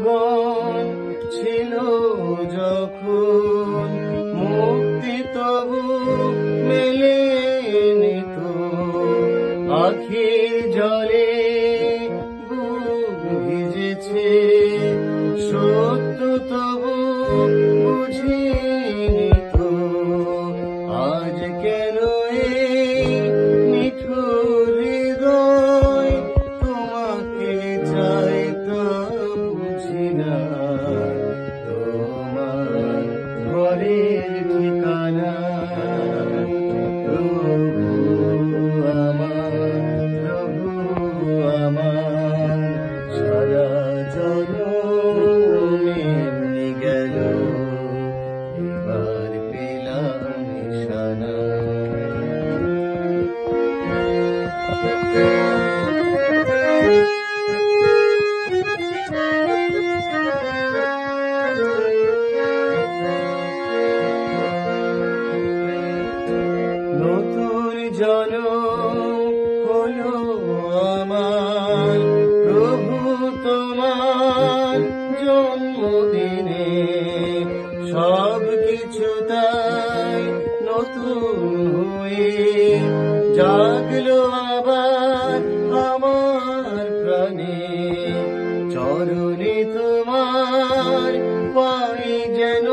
জীবন ছিল যখন মুক্তি তবু মেলেনি তো আখির জলে ভিজেছে সত্য তবু বুঝিনি তো আজ কেন ঘরের ঠিকানা প্রভু আমার প্রভু আমার সারা জনমে এমনি গেল এবার পেলাম নিশানা জন্মদিনে সব কিছু তাই নতুন হয়ে জাগলো আবার আমার প্রাণে। চরণে তোমার পাই যেন